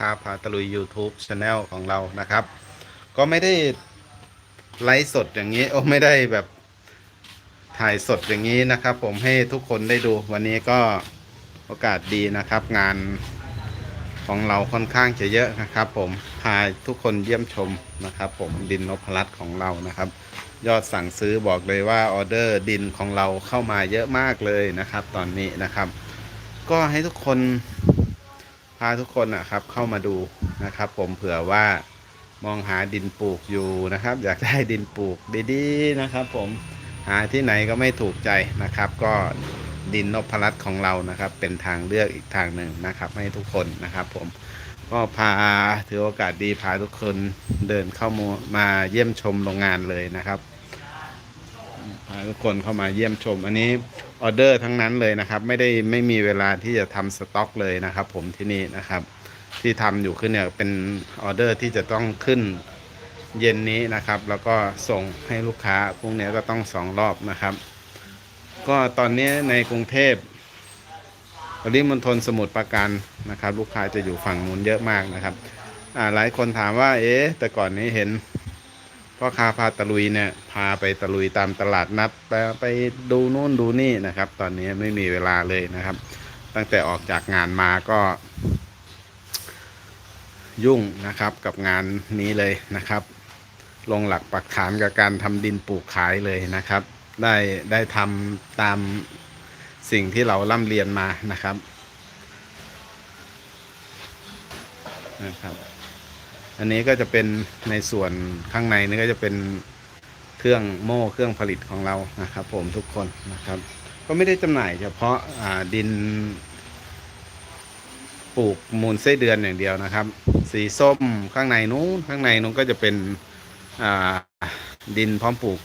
พาพาตะลุย YouTube c h a n e l ของเรานะครับ ก็ไม่ได้ไลฟ์สดอย่างนี้ โอ้ไม่ได้แบบถ่ายสดอย่างนี้นะครับ ผมให้ทุกคนได้ดูวันนี้ก็โอกาสดีนะครับ งานของเราค่อนข้างจะเยอะนะครับ ผมพาทุกคนเยี่ยมชมนะครับ ผมดินนพรัตน์ของเรานะครับ ยอดสั่งซื้อบอกเลยว่าออเดอร์ดินของเราเข้ามาเยอะมากเลยนะครับ ตอนนี้นะครับ ก็ให้ทุกคน พาทุกคนนะครับเข้ามาดูนะครับ ผมเผื่อว่ามองหาดินปลูกอยู่นะครับ อยากได้ดินปลูกดีๆนะครับ ผมหาที่ไหนก็ไม่ถูกใจนะครับ ก็ดินนพรัตของเรานะครับ เป็นทางเลือกอีกทางหนึ่งนะครับ ให้ทุกคนนะครับ ผมก็พาถือโอกาสดีพาทุกคนเดินเข้ามามาเยี่ยมชมโรงงานเลยนะครับ ทุกคนเข้ามาเยี่ยมชม อันนี้ออเดอร์ทั้งนั้นเลยนะครับ ไม่ได้ไม่มีเวลาที่จะทำสต็อกเลยนะครับ ผมที่นี่นะครับ ที่ทำอยู่ขึ้นเนี่ยเป็นออเดอร์ที่จะต้องขึ้นเย็นนี้นะครับ แล้วก็ส่งให้ลูกค้าพรุ่งนี้ก็ต้องสองรอบนะครับ ก็ตอนนี้ในกรุงเทพปริมณฑลสมุทรปราการนะครับ ลูกค้าจะอยู่ฝั่งนู้นเยอะมากนะครับหลายคนถามว่า เอ๊ะแต่ก่อนนี้เห็น พ่อค้าพาตะลุยเนี่ยพาไปตะลุยตามตลาดนัดไปไปดูนู่นดูนี่นะครับ ตอนนี้ไม่มีเวลาเลยนะครับ ตั้งแต่ออกจากงานมาก็ ยุ่งนะครับกับงานนี้เลยนะครับ ลงหลักปักฐานกับการทำดินปลูกขายเลยนะครับ ได้ได้ทำตามสิ่งที่เราล่ำเรียนมานะครับนะครับ อันนี้ก็จะเป็นในส่วนข้างในนี่ก็จะเป็นเครื่องโม่เครื่องผลิตของเรานะครับ ผมทุกคนนะครับ ก็ไม่ได้จำหน่ายเฉพาะาดิน ปลูกมูลไส้เดือนอย่างเดียวนะครับ สีส้มข้างในนู้นข้างในนู้นก็จะเป็นดินพร้อมปลูก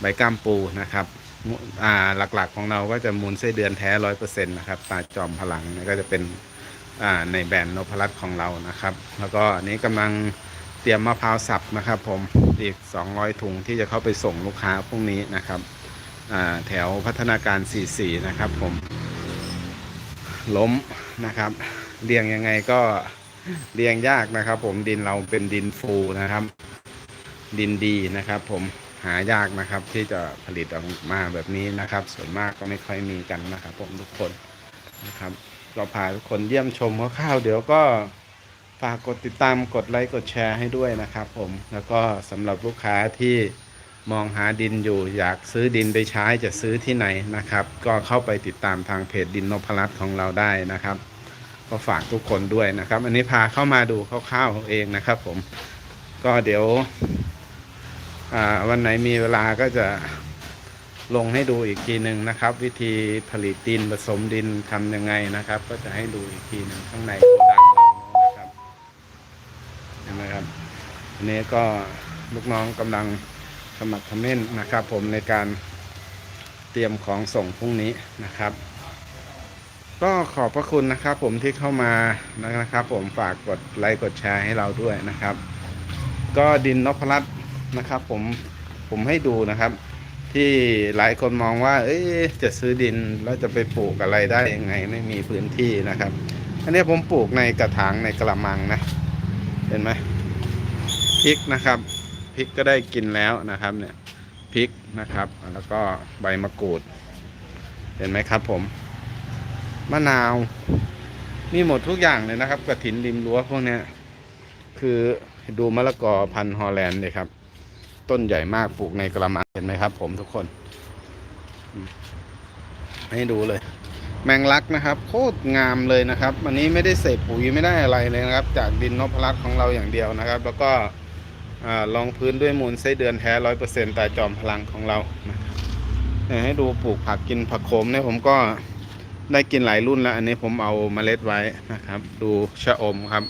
ใบก้ามปูนะครับหลักๆของเราก็จะมูลไส้เดือนแท้ร้อยเปอร์เซ็นต์นะครับตาจอมพลังก็จะเป็น ในแบรนด์นพรัตของเรานะครับ แล้วก็นี้กำลังเตรียมมะพร้าวสับนะครับผมอีก 200 ถุงที่จะเข้าไปส่งลูกค้าพรุ่งนี้นะครับแถวพัฒนาการ 44 นะครับผม ล้มนะครับ เรียงยังไงก็เรียงยากนะครับผมดินเราเป็นดินฟูนะครับ ดินดีนะครับผมหายากนะครับที่จะผลิตออกมาแบบนี้นะครับ ส่วนมากก็ไม่ค่อยมีกันนะครับผมทุกคนนะครับ ก็พาทุกคนเยี่ยมชมคร่าวๆเดี๋ยวก็ฝากกดติดตามกดไลค์กดแชร์ให้ด้วยนะครับผมแล้วก็สำหรับลูกค้าที่มองหาดินอยู่อยากซื้อดินไปใช้จะซื้อที่ไหนนะครับ ก็เข้าไปติดตามทางเพจดินนพรัตน์ของเราได้นะครับ ก็ฝากทุกคนด้วยนะครับ อันนี้พาเข้ามาดูคร่าวๆเองนะครับผมก็เดี๋ยววันไหนมีเวลาก็จะ ลงให้ดูอีกทีหนึ่งนะครับ วิธีผลิตดินผสมดินทำยังไงนะครับ ก็จะให้ดูอีกทีหนึ่งข้างในโกดังเรานะครับเห็นไหมครับอันนี้ก็ลูกน้องกำลังสมัครคอมเมนต์นะครับ ผมในการเตรียมของส่งพรุ่งนี้นะครับ ก็ขอบพระคุณนะครับ ผมที่เข้ามานะครับ ผมฝากกดไลค์กดแชร์ให้เราด้วยนะครับ ก็ดินนพรัตน์นะครับ ผมผมให้ดูนะครับ ที่หลายคนมองว่า เอ๊ะจะซื้อดินแล้วจะไปปลูกอะไรได้ยังไง ไม่มีพื้นที่นะครับ อันนี้ผมปลูกในกระถางในกระมังนะ เห็นไหมพริกนะครับพริกก็ได้กินแล้วนะครับ เนี่ยพริกนะครับ แล้วก็ใบมะกรูด เห็นไหมครับ ผมมะนาว มีหมดทุกอย่างเลยนะครับกระถินริมรั้วพวกนี้คือดูมะละกอพันธุ์ฮอลแลนด์เลยครับ ต้นใหญ่มากปลูกในกระมังเห็นไหมครับ ผมทุกคน ให้ดูเลย แมงลักนะครับ โคตรงามเลยนะครับวันนี้ไม่ได้เสพปุ๋ยไม่ได้อะไรเลยนะครับ จากดินนพรัตของเราอย่างเดียวนะครับ แล้วก็รองพื้นด้วยมูลไส้เดือนแท้ร้อยเปอร์เซ็นต์ตาจอมพลังของเราให้ดูปลูกผักกินผักโขมเนี่ยผมก็ได้กินหลายรุ่นแล้ว อันนี้ผมเอาเมล็ดไว้นะครับ ดูชะอมครับ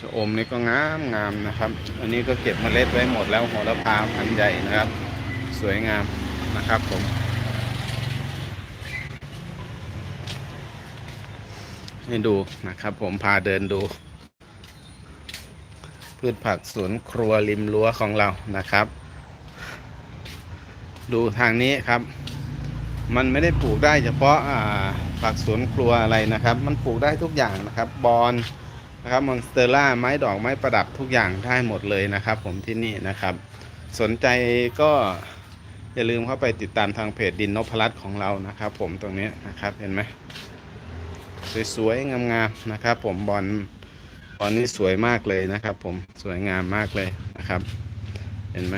ชะอมนี่ก็งามงามนะครับ อันนี้ก็เก็บเมล็ดไว้หมดแล้วโหระพาพันใหญ่นะครับ สวยงามนะครับผม ให้ดูนะครับ ผมพาเดินดู พืชผักสวนครัวริมรั้วของเรานะครับ ดูทางนี้ครับ มันไม่ได้ปลูกได้เฉพาะผักสวนครัวอะไรนะครับ มันปลูกได้ทุกอย่างนะครับ บอน นะครับมอนสเตอร่าไม้ดอกไม้ประดับทุกอย่างได้หมดเลยนะครับ ผมที่นี่นะครับ สนใจก็อย่าลืมเข้าไปติดตามทางเพจดินนพรัตน์ของเรานะครับ ผมตรงนี้นะครับเห็นไหมสวยๆงามๆนะครับ ผมบอลบอลนี่สวยมากเลยนะครับ ผมสวยงามมากเลยนะครับ เห็นไหม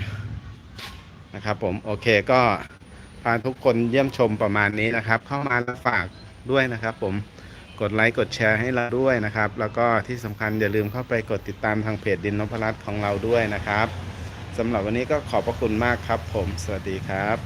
นะครับ ผมโอเคก็พาทุกคนเยี่ยมชมประมาณนี้นะครับ เข้ามาแล้วฝากด้วยนะครับ ผม กดไลค์กดแชร์ให้เราด้วยนะครับ แล้วก็ที่สำคัญอย่าลืมเข้าไปกดติดตามทางเพจดินนพรัตน์ของเราด้วยนะครับสำหรับวันนี้ก็ขอบพระคุณมากครับผม สวัสดีครับ